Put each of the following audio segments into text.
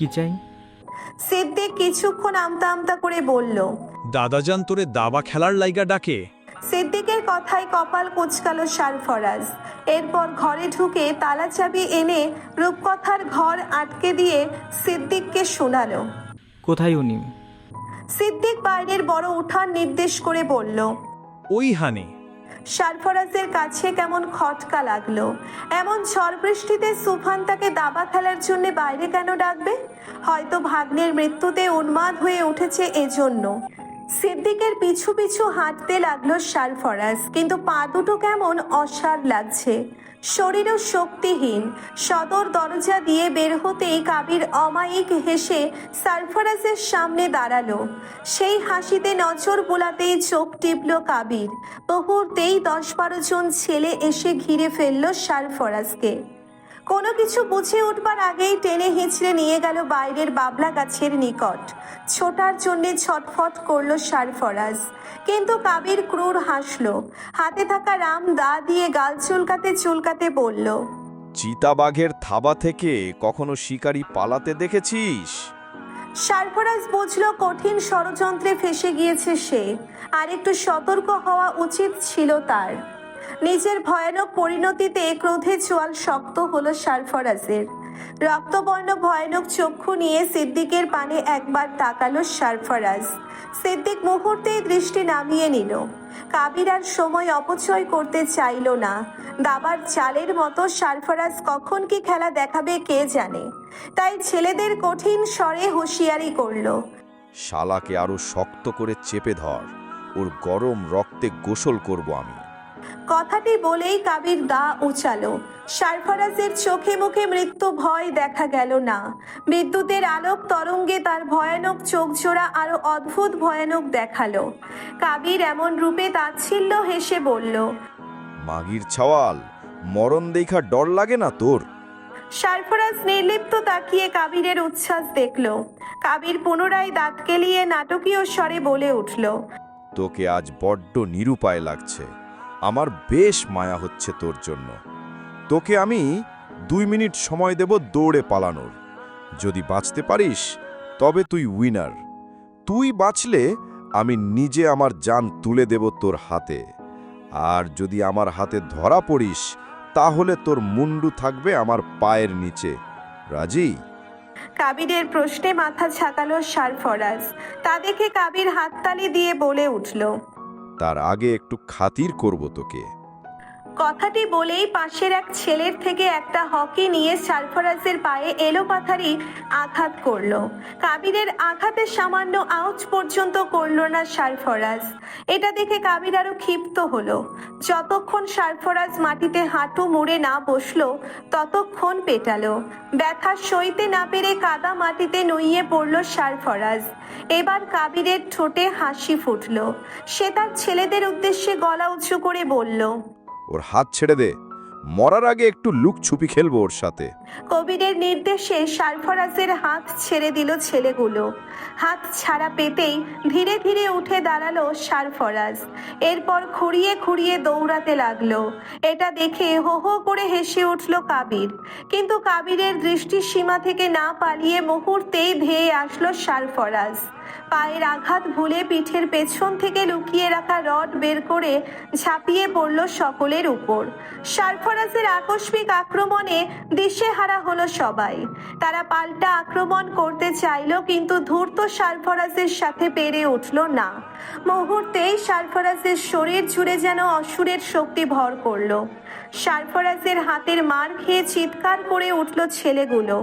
কি চাই? সিদ্দিক কিছুক্ষণ আমতা আমতা করে বলল দাদাজান তোরে দাবা খেলার লাইগা ডাকে। সিদ্দিকের কথায় কপাল কুচকালো সারফরাজ এরপর ঘরে ঢুকে তালা চাবি এনে রূপকথার ঘর আটকে দিয়ে সিদ্দিককে শোনালো। কোথায় উনি? সিদ্দিক বাইরের বড় উঠান নির্দেশ করে বলল ওই হানে সারফরাজের কাছে কেমন খটকা লাগল? এমন ঝড় বৃষ্টিতে সুফান তাকে দাবা খেলার জন্য বাইরে কেন ডাকবে? হয়তো ভাগ্নের মৃত্যুতে উন্মাদ হয়ে উঠেছে এজন্য। সিদ্দিকের পিছু পিছু হাঁটতে লাগল সারফরাজ কিন্তু পা দুটো কেমন অসার লাগছে। শরীরও শক্তিহীন। সদর দরজা দিয়ে বের হতেই কাবির অমায়িক হেসে সারফরাজের সামনে দাঁড়াল। সেই হাসিতে নজর বোলাতেই চোখ টিপল কাবির। মুহূর্তেই দশ বারো জন ছেলে এসে ঘিরে ফেলল সারফরাজকে কোনো কিছু বুঝে উঠবার আগেই টেনে হিঁচড়ে নিয়ে গেল বাইরের বাবলা গাছের নিকট। ছোটার জন্যে ছটফট করল সারফরাজ। কিন্তু কাবির ক্রূর হাসলো। হাতে থাকা রাম দা দিয়ে গাল চুলকাতে চুলকাতে বলল চিতাবাঘের থাবা থেকে কখনো শিকারী পালাতে দেখেছিস? সারফরাজ বুঝল কঠিন ষড়যন্ত্রে ফেসে গিয়েছে সে। আর একটু সতর্ক হওয়া উচিত ছিল তার। নিজের ভয়ানক পরিণতিতে ক্রোধে চোয়াল শক্ত হলো সারফরাজের। রক্তবর্ণ ভয়ানক চক্ষু নিয়ে সিদ্দিকের পানে একবার তাকালো সারফরাজ। সিদ্দিক মুহূর্তেই দৃষ্টি নামিয়ে নিল। কাবির আর সময় অপচয় করতে চাইল না। দাবার চালের মতো সারফরাজ কখন কি খেলা দেখাবে কে জানে। তাই ছেলেদের কঠিন স্বরে হুঁশিয়ারি করল। শালাকে আরও শক্ত করে চেপে ধর। ওর গরম রক্তে গোসল করব আমি। কথাটি বলেই কাবির গা উচালো। সারফরাজের চোখে মুখে মৃত্যু ভয় দেখা গেল না। বিদ্যুতের আলোক তরঙ্গে তার ভয়ানক চোখ জোড়া আরও অদ্ভুত ভয়ানক দেখাল। কাবির এমন রূপে তাচ্ছিল্য হেসে বলল মাগির ছাওয়াল মরণ দেখা ডর লাগে না তোর? সারফরাজ নির্লিপ্ত তাকিয়ে কাবিরের উচ্ছ্বাস দেখল। কাবির পুনরায় দাঁত কেলিয়ে নাটকীয় স্বরে বলে উঠল তোকে আজ বড্ড নিরুপায় লাগছে। আমার বেশ মায়া হচ্ছে তোর জন্য। তোকে আমি দুই মিনিট সময় দেব দৌড়ে পালানোর। যদি বাঁচতে পারিস, তবে তুই উইনার। তুই বাঁচলে আমি নিজে আমার জান তুলে দেব তোর হাতে। আর যদি আমার হাতে ধরা পড়িস, তাহলে তোর মুন্ডু থাকবে আমার পায়ের নিচে। রাজি? কাবিরের প্রশ্নে মাথা ছাকালো সারফরাজ। তা দেখে কাবির হাততালি দিয়ে বলে উঠল তার আগে একটু খাতির করব তোকে। কথাটি বলেই পাশের এক ছেলের থেকে একটা হকি নিয়ে সারফরাজের পায়ে এলো পাথারি আঘাত করল। কাবিরের আঘাতে সামান্য আউচ পর্যন্ত করল না সারফরাজ এটা দেখে কাবির আরও ক্ষিপ্ত হলো। যতক্ষণ সারফরাজ মাটিতে হাঁটু মুড়ে না বসল, ততক্ষণ পেটালো। ব্যথা সইতে না পেরে কাদা মাটিতে নইয়ে পড়ল সারফরাজ এবার কাবিরের ঠোঁটে হাসি ফুটলো। সে তার ছেলেদের উদ্দেশ্যে গলা উঁচু করে বলল ওর হাত ছেড়ে দে। মরার আগে একটু লুক ছুপি খেলব ওর সাথে। কবিরের নির্দেশে সারফরাজের হাত ছেড়ে দিল ছেলেগুলো। হাত ছাড়া পেতেই ধীরে ধীরে উঠে দাঁড়াল সারফরাজ এরপর খুঁড়িয়ে খুঁড়িয়ে দৌড়াতে লাগল। এটা দেখে হো হো করে হেসে উঠল কাবির। কিন্তু কাবিরের দৃষ্টিসীমা থেকে না পালিয়ে মুহূর্তেই ধেয়ে আসলো সারফরাজ পায়ের আঘাত ভুলে পিঠের পেছন থেকে লুকিয়ে রাখা রড বের করে ঝাঁপিয়ে পড়ল সকলের উপর। সারফরাজের আকস্মিক আক্রমণে দিশেহারা হলো সবাই। তারা পাল্টা আক্রমণ করতে চাইলো, কিন্তু ধূর্ত সারফরাজের সাথে পেরে উঠল না। মুহূর্তেই সারফরাজের শরীর জুড়ে যেন অসুরের শক্তি ভর করল। সারফরাজের হাতের মার খেয়ে চিৎকার করে উঠল ছেলেগুলো।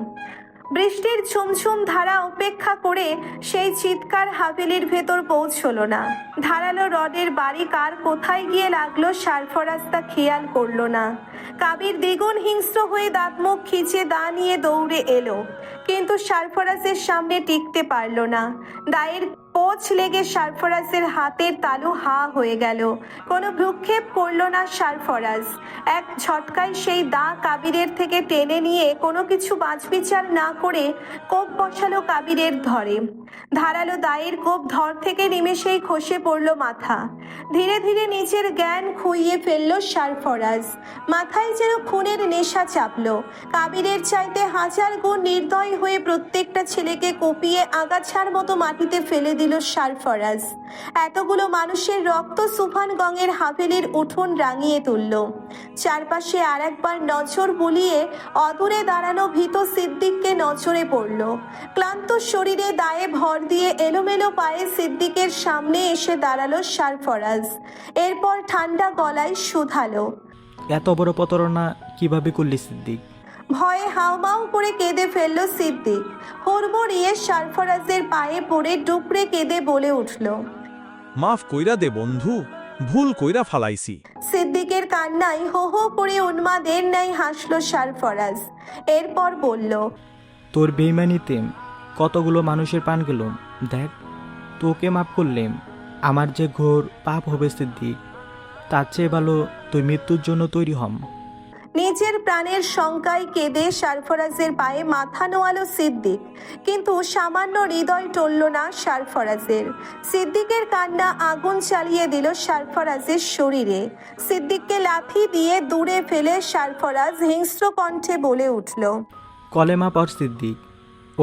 বৃষ্টির ঝুমঝুম ধারা উপেক্ষা করে সেই চিৎকার হাভেলির ভেতর পৌঁছল না। ধারালো রডের বাড়ি কার কোথায় গিয়ে লাগল সারফরাজ তা খেয়াল করল না। কাবির দ্বিগুণ হিংস্র হয়ে দাঁত মুখ খিচে দা নিয়ে দৌড়ে এলো। কিন্তু সারফরাজের সামনে টিকতে পারল না। দায়ের কোচ লেগে সারফরাজের হাতের তালু হা হয়ে গেল। কোনো ভ্রুক্ষেপ করল না সারফরাজ। এক ঝটকায় সেই দা কাবিরের থেকে টেনে নিয়ে কোনো কিছু বাছবিচার না করে কোপ বসালো কাবিরের ধরে। ধারালো দায়ের কোপ ধর থেকে নিমেষেই খসে পড়ল মাথা। ধীরে ধীরে নিজের জ্ঞান খুইয়ে ফেলল সারফরাজ। মাথায় যেন খুনের নেশা চাপলো। কাবিরের চাইতে হাজার গুণ নির্দয় হয়ে প্রত্যেকটা ছেলেকে কপিয়ে আগাছার মতো মাটিতে ফেলে দিল সারফরাজ এতগুলো মানুষের রক্ত সুফান গঙের হাভেলির উঠোন রাঙিয়ে তুলল। চারপাশে আর একবার নজর বুলিয়ে অদূরে দাঁড়ানো ভীত সিদ্দিককে নজরে পড়ল। ক্লান্ত শরীরে দায়ে ভর দিয়ে এলোমেলো পায়ে সিদ্দিকের সামনে এসে দাঁড়াল সারফরাজ এরপর ঠান্ডা গলায় শুধালো। এত বড় প্রতারণা কীভাবে করলি সিদ্দিক? ভয়ে হাউমাউ করে কেঁদে ফেলল সিদ্দিক। হুড়মুড়িয়ে সারফরাজের পায়ে পড়ে ডুকরে কেঁদে বলে উঠল মাফ কইরা দে বন্ধু ভুল কইরা ফালাইছি। সিদ্দিকের কান্নায় হো হো করে উন্মাদের ন্যায় হাসল সারফরাজ। এরপর বলল তোর বেইমানিতে কতগুলো মানুষের পান গেল দেখ তোকে মাফ করলেম আমার যে ঘোর পাপ হবে সিদ্দিক তার চেয়ে ভালো তুই মৃত্যুর জন্য তৈরি হম। নিজের প্রাণের শঙ্কায় কেঁদে সারফরাজের পায়ে মাথা নোয়ালো সিদ্দিক। কিন্তু সামান্য হৃদয় টলল না সারফরাজের। সিদ্দিকের কান্না আগুন চালিয়ে দিল সারফরাজের শরীরে। সিদ্দিককে লাথি দিয়ে দূরে ফেলে সারফরাজ হিংস্র কণ্ঠে বলে উঠল, কলেমা পর সিদ্দিক,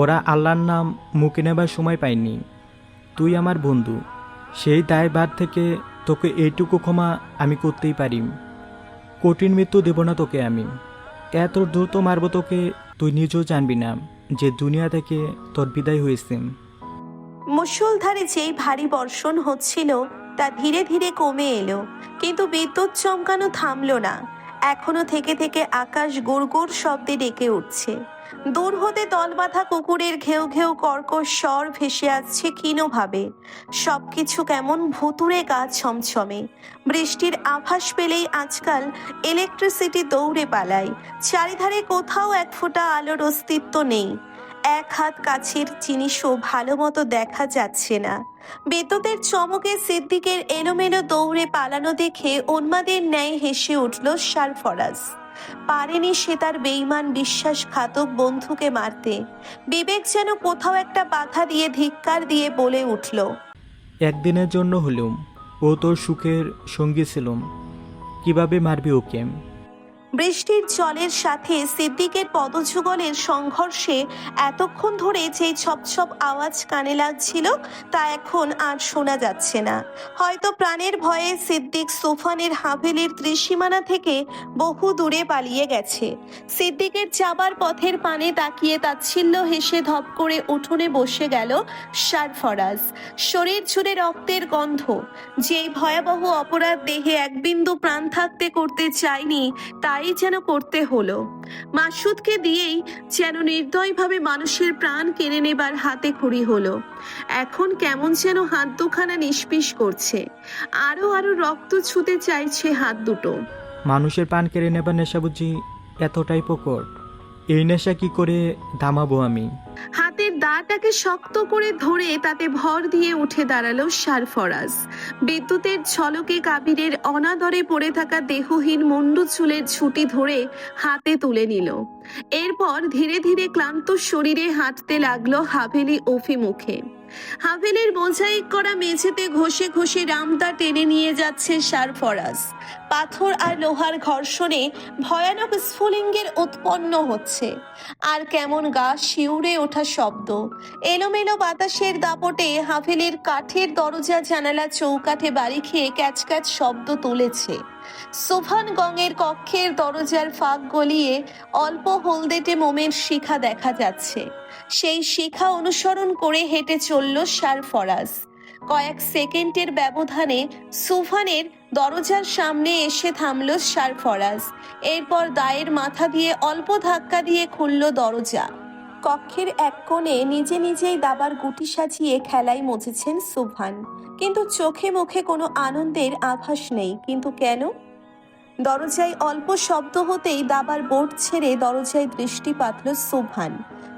ওরা আল্লাহর নাম মুখে নেবার সময় পায়নি তুই আমার বন্ধু, সেই দায়ভার থেকে তোকে এইটুকু ক্ষমা আমি করতেই পারি কঠিন মৃত্যু দেব না তোকে আমি। এত দ্রুত মারব তোকে, তুই নিজেও জানবি না যে দুনিয়া থেকে তোর বিদায় হয়েছে। মুসলধারে যেই ভারী বর্ষণ হচ্ছিল, তা ধীরে ধীরে কমে এলো। কিন্তু বিদ্যুৎ চমকানো থামল না। এখনও থেকে থেকে আকাশ গোড় গোড় শব্দে ডেকে উঠছে। দূর হতে তলবাঁধা কুকুরের ঘেউ ঘেউ কর্কশ স্বর ভেসে আসছে ক্ষীণভাবে। সবকিছু কেমন ভুতুরে গা ছমছমে। বৃষ্টির আভাস পেলেই আজকাল ইলেকট্রিসিটি দৌড়ে পালায়। চারিধারে কোথাও এক ফোঁটা আলোর অস্তিত্ব নেই। এক হাত কাছের জিনিসও ভালো মতো দেখা যাচ্ছে না। বেতদের চমকে সিদ্দিকের এলোমেলো দৌড়ে পালানো দেখে উন্মাদের ন্যায় হেসে উঠল সারফরাজ পারেনি সে তার বেইমান বিশ্বাসঘাতক বন্ধুকে মারতে। বিবেক যেন কোথাও একটা বাধা দিয়ে, ধিক্কার দিয়ে বলে উঠল। একদিনের জন্য হলুম, ও তোর সুখের সঙ্গী ছিলুম। কীভাবে মারবি ওকে? বৃষ্টির জলের সাথে সিদ্দিকের পদযুগলের সংঘর্ষে এতক্ষণ ধরে যেই ছপছপ আওয়াজ কানে লাগছিল, তা এখন আর শোনা যাচ্ছে না। হয়তো প্রাণের ভয়ে সিদ্দিক সোফানের হাভেলির ত্রিসীমানা থেকে বহু দূরে পালিয়ে গেছে। সিদ্দিকের যাবার পথের পানে তাকিয়ে তাচ্ছিল্য হেসে ধপ করে উঠোনে বসে গেল সারফরাজ শরীর জুড়ে রক্তের গন্ধ। যেই ভয়াবহ অপরাধ দেহে এক বিন্দু প্রাণ থাকতে করতে চায়নি, তাই যেন করতে হলো। মাসুদকে দিয়েই যেন নির্দয়ভাবে মানুষের প্রাণ কেড়ে নেবার হাতে খড়ি হলো। এখন কেমন যেন হাত দুখানা নিষ্পিস করছে। আরও আরও রক্ত ছুতে চাইছে হাত দুটো। মানুষের প্রাণ কেড়ে নেবার নেশা বুঝি এতটাই প্রকট। এই নেশা কি করে দামাবো আমি? হাতের দাটাকে শক্ত করে ধরে তাতে ভর দিয়ে উঠে দাঁড়াল সারফরাজ বিদ্যুতের ঝলকে কাবিরের অনাদরে পড়ে থাকা দেহহীন মুন্ডু চুলের ছুটি ধরে হাতে তুলে নিল। এরপর ধীরে ধীরে ক্লান্ত শরীরে হাঁটতে লাগল হাভেলি অভিমুখে হাভেলির মোজাইক করা মেঝেতে ঘষে ঘষে রামদা টেনে নিয়ে যাচ্ছে সারফরাজ পাথর আর লোহার ঘর্ষণে ভয়ানক স্ফুলিঙ্গের উৎপন্ন হচ্ছে। আর কেমন গা শিউরে ওঠা শব্দ। এলোমেলো বাতাসের দাপটে হাফেলের কাঠের দরজা, জানালা, চৌকাঠে বাড়ি খেয়ে ক্যাচ ক্যাচ শব্দ তুলেছে। সোফান গঙের কক্ষের দরজার ফাঁক গলিয়ে অল্প হলদেটে মোমের শিখা দেখা যাচ্ছে। সেই শিখা অনুসরণ করে হেঁটে চলল সারফরাজ কয়েক সেকেন্ডের ব্যবধানে সুফানের দরজার সামনে এসে থামল সারফরাজ এরপর দায়ের মাথা দিয়ে অল্প ধাক্কা দিয়ে খুলল দরজা। কক্ষের এক কোণে নিজে নিজেই দাবার গুটি সাজিয়ে খেলায় মজেছেন সুভান কিন্তু চোখে মুখে কোনো আনন্দের আভাস নেই। কিন্তু কেন? দরজায় অল্প শব্দ হতেই দাবার বোর্ড ছেড়ে দরজায় দৃষ্টি পাতল সুভান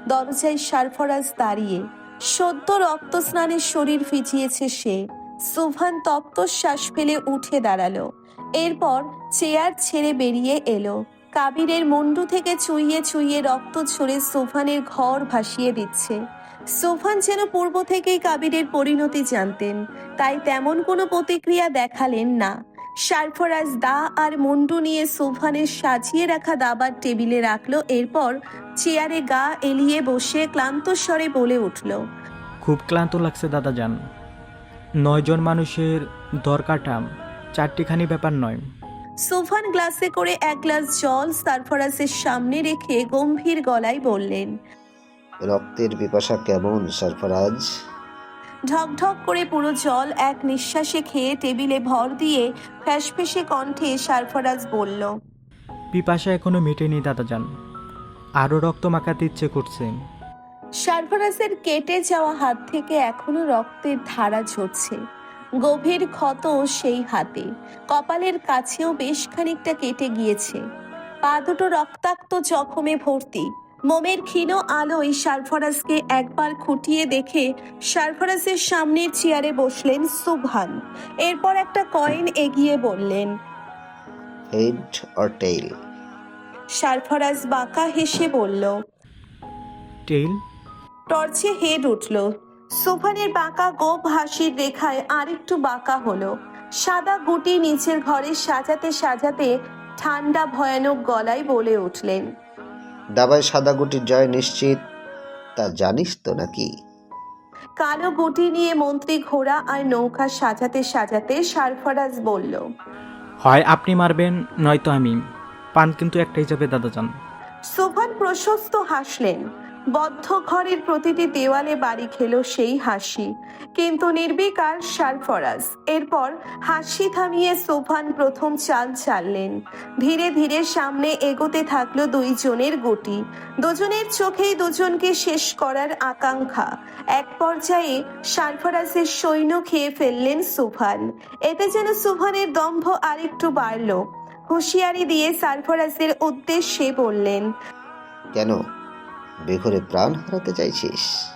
দরজায় সারফরাজ দাঁড়িয়ে সদ্য রক্তস্নানের শরীর ফিজিয়েছে সে। সুভান তপ্ত শ্বাস ফেলে উঠে দাঁড়াল। এরপর চেয়ার ছেড়ে বেরিয়ে এলো। কাবিরের মুন্ডু থেকে চুইয়ে চুইয়ে রক্ত ছড়ে সোফানের ঘর ভাসিয়ে দিচ্ছে। সোফান যেন পূর্ব থেকেই কাবিরের পরিণতি জানতেন, তাই তেমন কোনো প্রতিক্রিয়া দেখালেন না। সারফরাজ দা আর মুন্ডু নিয়ে সোফানের সাজিয়ে রাখা দাবার টেবিলে রাখল এরপর চেয়ারে গা এলিয়ে বসে ক্লান্ত স্বরে বলে উঠল খুব ক্লান্ত লাগছে দাদা যান নয়জন মানুষের দরকারটা চারটিখানি ব্যাপার নয়। সোফান গ্লাসে করে এক গ্লাস জল সারফরাজের সামনে রেখে গম্ভীর গলায় বললেন রক্তের পিপাসা কেমন সরফরাজ ঢকঢক করে পুরো জল এক নিঃশ্বাসে খেয়ে টেবিলে ভর দিয়ে ফ্যাসফেসে কণ্ঠে সারফরাজ বলল পিপাসা এখনও মেটেনি দাদা যান আরও রক্ত মাখাতে ইচ্ছে করছে। সারফরাজের কেটে যাওয়া হাত থেকে এখনও রক্তের ধারা ঝরছে। গভীর ক্ষত সেই হাতে। কপালের কাছেও বেশ খানিকটা কেটে গিয়েছে। পা দুটো রক্তাক্ত জখমে ভর্তি। মোমের ক্ষীণ আলোয় সারফরাজকে একবার খুঁটিয়ে দেখে সারফরাজের সামনের চেয়ারে বসলেন সুভান। এরপর একটা কয়েন এগিয়ে বললেন হেড অর টেইল সারফরাজ বাঁকা হেসে বলল টেইল টর্চে হেড উঠল। সোফানের বাঁকা গোপ হাসির রেখায় আরেকটু বাঁকা হলো। সাদা গুটি নিচের ঘরে সাজাতে সাজাতে ঠান্ডা ভয়ানক গলায় বলে উঠলেন দাবায় সাদা গুটির জয় নিশ্চিত তা জানিস তো নাকি? কালো গুটি নিয়ে মন্ত্রী ঘোড়া আর নৌকা সাজাতে সাজাতে সারফরাজ বলল হয় আপনি মারবেন নয়তো আমি। পান কিন্তু একটাই যাবে দাদা যান সোফান প্রশস্ত হাসলেন। বদ্ধ ঘরের প্রতিটি দেওয়ালে বাড়ি খেল সেই হাসি। কিন্তু নির্বিকার সারফরাজ। এরপর হাসি থামিয়ে সোফান প্রথম চাল চাললেন ধীরে ধীরে সামনে এগোতে থাকল দুইজনের গুটি দুজনের চোখেই দুজনকে শেষ করার আকাঙ্ক্ষা। এক পর্যায়ে সারফরাজের সৈন্য খেয়ে ফেললেন সুফান এতে যেন সুফানের দম্ভ আরেকটু বাড়ল। হুঁশিয়ারি দিয়ে সারফরাজের উদ্দেশ্যে বললেন, কেন? বেঘরে প্রাণ হারাতে চাইছিস।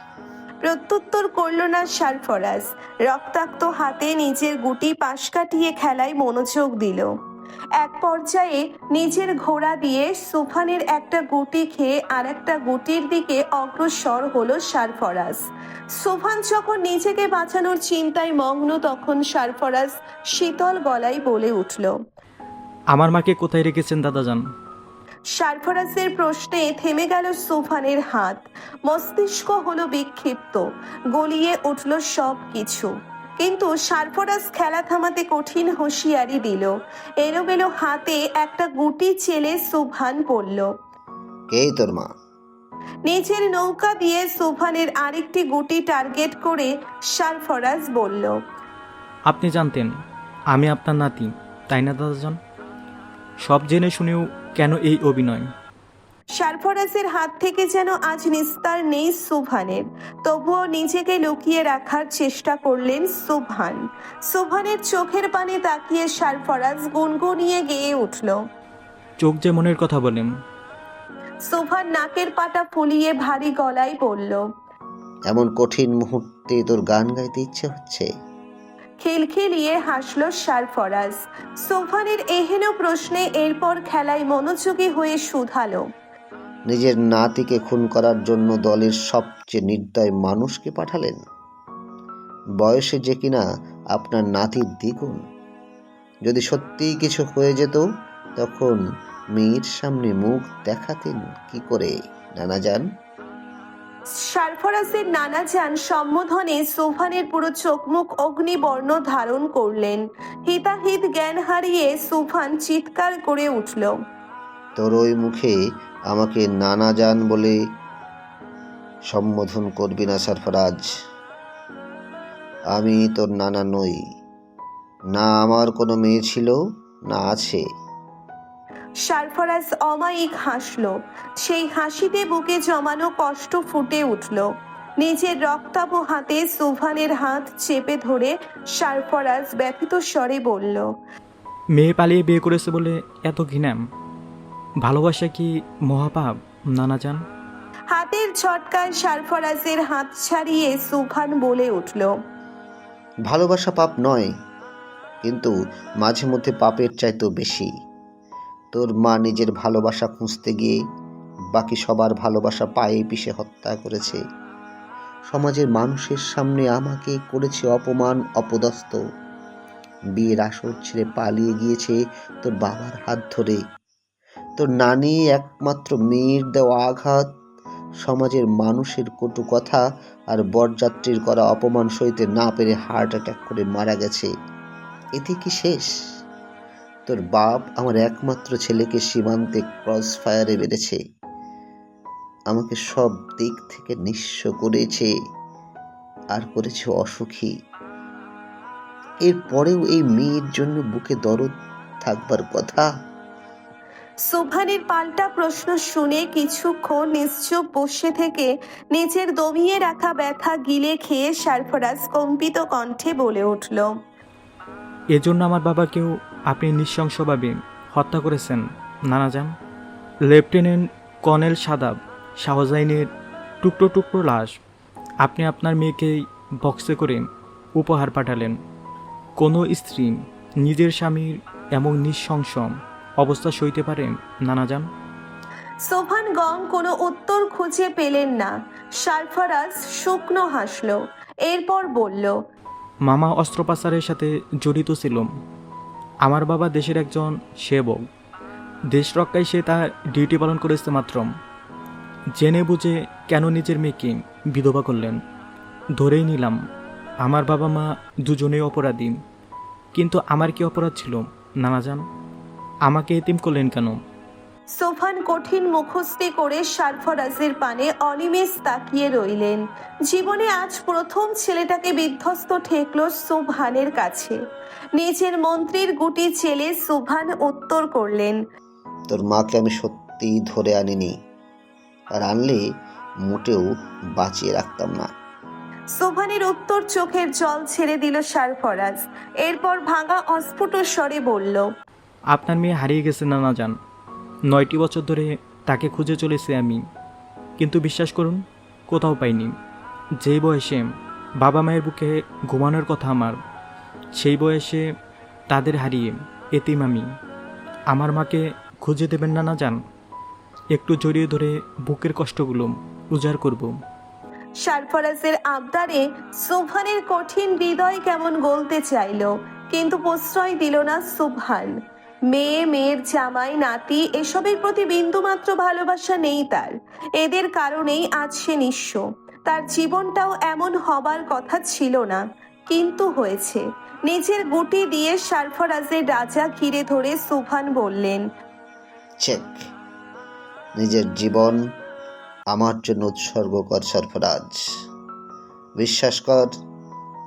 প্রত্যুত্তর করল না সারফরাজ রক্তাক্ত হাতে নিজের গুটি পাশ কাটিয়ে খেলায় মনোযোগ দিল। এক পর্যায়ে নিজের ঘোড়া দিয়ে সুফানের একটা গুটি খেয়ে আর একটা গুটির দিকে অগ্রসর হলো সারফরাজ সুফান যখন নিজেকে বাঁচানোর চিন্তায় মগ্ন তখন সারফরাজ শীতল গলায় বলে উঠল আমার মাকে কোথায় রেখেছেন দাদা যান সারফরাজের প্রশ্নে থেমে গেল সুফানের হাত। মস্তিষ্ক হলো বিক্ষিপ্ত গলিয়ে উঠল সব কিছু। কিন্তু সারফরাজ খেলা থামাতে কঠিন হুঁশিয়ারি দিল। এলো এলোমেলো হাতে একটা গুটি চেলে সুভান পড়ল। কেই তোর মা? নিজের নৌকা দিয়ে সুভানের আরেকটি গুটি টার্গেট করে সারফরাজ বলল আপনি জানতেন আমি আপনার নাতি তাই না দাদা যান সব জেনে শুনেও কেন এই অভিনয়? সারফরাজের হাত থেকে যেন আজ নিস্তার নেই সুভানের। তবুও নিজেকে লুকিয়ে রাখার চেষ্টা করলেন সুভান। সুভানের চোখের পানে তাকিয়ে সারফরাজ গুনগুনিয়ে গেয়ে উঠল। চোখ যে মনের কথা বলেন। সুভান নাকের পাটা ফুলিয়ে ভারী গলায় বলল এমন কঠিন মুহূর্তে তোর গান গাইতে ইচ্ছে হচ্ছে? খিলখিলিয়ে হাসল সারফরাজ সোফানের এহেন প্রশ্নে এরপর খেলায় মনোযোগী হয়ে শুধালো নিজের নাতিকে খুন করার জন্য দলের সবচেয়ে নির্দয় মানুষকে পাঠালেন। বয়সে যে কিনা আপনার নাতির দ্বিগুণ। যদি সত্যিই কিছু হয়ে যেত, তখন মেয়ের সামনে মুখ দেখাতেন কি করে, নানা যান সারফরাজের নানা যান সম্বোধনে সুফানের পুরো চোখমুখ অগ্নিবর্ণ ধারণ করলেন। হিতাহিত জ্ঞান হারিয়ে সুফান চিৎকার করে উঠল। তোর ওই মুখে আমাকে নানা যান বলে সম্বোধন করবি না সারফরাজ আমি তোর নানা নই। না আমার কোনো মেয়ে ছিল, না আছে। সারফরাজ অমায়িক হাসল। সেই হাসিতে বুকে জমানো কষ্ট ফুটে উঠল। নিজের রক্তাভ হাতে সুভানের হাত চেপে ধরে সারফরাজ ব্যথিত স্বরে বলল মেয়ে পালিয়ে বিয়ে করেছে বলে এত ঘৃণাম ভালোবাসা কি মহাপাপ নানা যান হাতের ছটকায় সারফরাজের হাত ছাড়িয়ে সুভান বলে উঠল ভালোবাসা পাপ নয় কিন্তু মাঝে মধ্যে পাপের চাইতেও বেশি। তোর মা নিজের ভালোবাসা খুঁজতে গিয়ে বাকি সবার ভালোবাসা পায়ে পিষে হত্যা করেছে। সমাজের মানুষের সামনে আমাকে করেছে অপমান, অপদস্থ। বিয়ের আসর ছেড়ে পালিয়ে গিয়েছে তোর বাবার হাত ধরে। তোর নানি একমাত্র মেয়ের দেওয়া আঘাত, সমাজের মানুষের কটু কথা আর বরযাত্রীর করা অপমান সইতে না পেরে হার্ট অ্যাটাক করে মারা গেছে। এতে কি শেষ? তোর বাপ আমার একমাত্র ছেলেকে সীমান্তে ক্রস ফায়ারে বেড়েছে আমাকে সব দিক থেকে নিঃস্ব করেছে আর করেছে অসুখী। এরপরেও এই মেয়ের জন্য বুকে দরদ থাকবার কথা। সুভানের পাল্টা প্রশ্ন শুনে কিছুক্ষণ নিশ্চুপ বসে থেকে নিজের দমিয়ে রাখা ব্যথা গিলে খেয়ে সারফরাজ কম্পিত কণ্ঠে বলে উঠল এজন্য আমার বাবাকেও আপনি নৃশংসভাবে হত্যা করেছেন নানাজান। লেফটেন্যান্ট কর্নেল সাদাব শাহজাইনের টুকরো টুকরো লাশ আপনি আপনার মেয়েকেই বক্সে করে উপহার পাঠালেন। কোনো স্ত্রী নিজের স্বামীর এমন নৃশংস অবস্থা সইতে পারেন নানাজান? সোভান গং কোনো উত্তর খুঁজে পেলেন না। সারফরাজ শুকনো হাসল এরপর বলল মামা অস্ত্রোপচারের সাথে জড়িত ছিল আমার বাবা দেশের একজন সেবক। দেশ রক্ষায় সে তার ডিউটি পালন করেছে মাত্র জেনে বুঝে কেন নিজের মেয়েকে বিধবা করলেন। ধরেই নিলাম, আমার বাবা মা দুজনেই অপরাধী। কিন্তু আমার কি অপরাধ ছিল নানাজান আমাকে এতিম করলেন কেন? সোফান কঠিন মুখস্থি করে সারফরাজের পানে অনিমেষ তাকিয়ে রইলেন। জীবনে আজ প্রথম ছেলেটাকে বিধ্বস্ত ঠেকল সুভানের কাছে। নিজের মন্ত্রীর গুটি ছেলে সুভান উত্তর করলেন তোর মাকে আমি সত্যিই ধরে আনিনি আর আনলে মোটেও বাঁচিয়ে রাখতাম না। সোভানের উত্তর চোখের জল ছেড়ে দিল সারফরাজ। এরপর ভাঙা অস্ফুট স্বরে বলল আপনার মেয়ে হারিয়ে গেছে নানাজান নয়টি বছর ধরে তাকে খুঁজে চলেছি আমি। কিন্তু বিশ্বাস করুন, কোথাও পাইনি। যেই বয়সে বাবা মায়ের বুকে ঘুমানোর কথা আমার, সেই বয়সে তাদের হারিয়ে এতিম আমি। আমার মাকে খুঁজে দেবেন না না যান। একটু জড়িয়ে ধরে বুকের কষ্টগুলো উজাড় করব। সারফরাজের আবদারে সুভানের কঠিন হৃদয় কেমন গলতে চাইল, কিন্তু প্রশ্রয় দিল না সুভান মেয়ে, মেয়ের জামাই, নাতি, এসবের প্রতি বিন্দুমাত্র ভালোবাসা নেই তার। এদের কারণেই আজ সে নিঃস্ব। তার জীবনটাও এমন হবার কথা ছিল না, কিন্তু হয়েছে। নিজের গুটি দিয়ে সারফরাজের রাজা ঘিরে ধরে সুভান বললেন, চেক, নিজের জীবন আমার জন্য উৎসর্গ কর সরফরাজ। বিশ্বাস কর,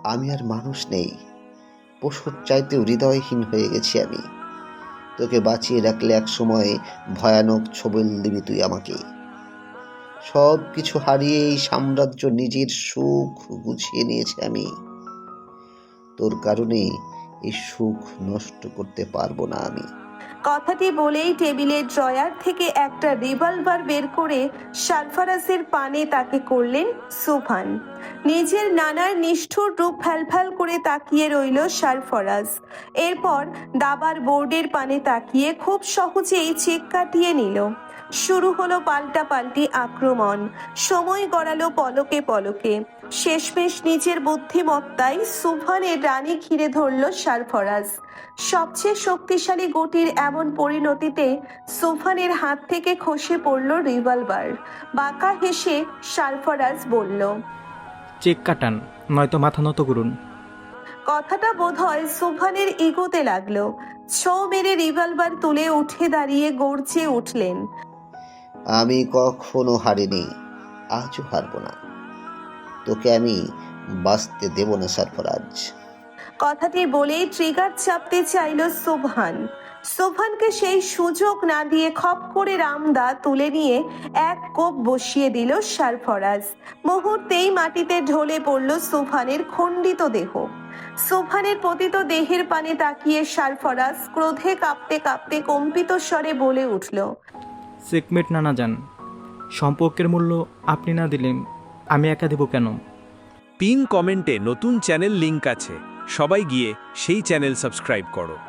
আমি আর মানুষ নেই। পশুর চাইতেও হৃদয়হীন হয়ে গেছি আমি। তোকে বাঁচিয়ে রাখলে এক সময় ভয়ানক ছবিল দিবি তুই আমাকে। সব কিছু হারিয়ে এই সাম্রাজ্য নিজের সুখ গুছিয়ে নিয়েছে আমি। তোর কারণে এই সুখ নষ্ট করতে পারব না আমি। কথাটি বলেই টেবিলের ড্রয়ার থেকে একটা রিভলভার বের করে সালফারাসের পানে তাকে করলেন সুভান। নিজের নানার নিষ্ঠুর রূপ ফ্যালফ্যাল করে তাকিয়ে রইল সালফরাজ এরপর দাবার বোর্ডের পানে তাকিয়ে খুব সহজেই চেক কাটিয়ে নিল। শুরু হলো পাল্টা পাল্টি আক্রমণ। সময় গড়ালো পলকে পলকে। শেষমেশ নিজের বুদ্ধিমত্তায় সুভানের রানী ঘিরে ধরল সারফরাজ। সবচেয়ে শক্তিশালী গতির এমন পরিণতিতে সুফানের হাত থেকে খসে পড়ল রিভলভার। বাঁকা হেসে সারফরাজ বলল চেক কাটান নয়তো মাথা নত করুন। কথাটা বোধহয় সুফানের ইগোতে লাগল। ছো মেরে রিভলভার তুলে উঠে দাঁড়িয়ে গর্জে উঠলেন। আমি কখনো হারিনি, আজও হারবো না। তোকে আমি বাঁচতে দেব না সরফরাজ কথাটি বলেই ট্রিগার চাপতে চাইল সুবহান। সুবহানকে সেই সুযোগ না দিয়ে খপ করে রামদা তুলে নিয়ে এক কোপ বসিয়ে দিল সারফরাজ মুহূর্তেই মাটিতে ঢলে পড়ল সুবহানের খণ্ডিত দেহ। সুবহানের পতিত দেহের পানে তাকিয়ে সারফরাজ ক্রোধে কাঁপতে কাঁপতে কম্পিত স্বরে বলে উঠল চেকমেট না যান। সম্পর্কের মূল্য আপনি না দিলেন, আমি একা দেব কেন? পিন কমেন্টে নতুন চ্যানেল লিংক আছে। সবাই গিয়ে সেই চ্যানেল সাবস্ক্রাইব করো।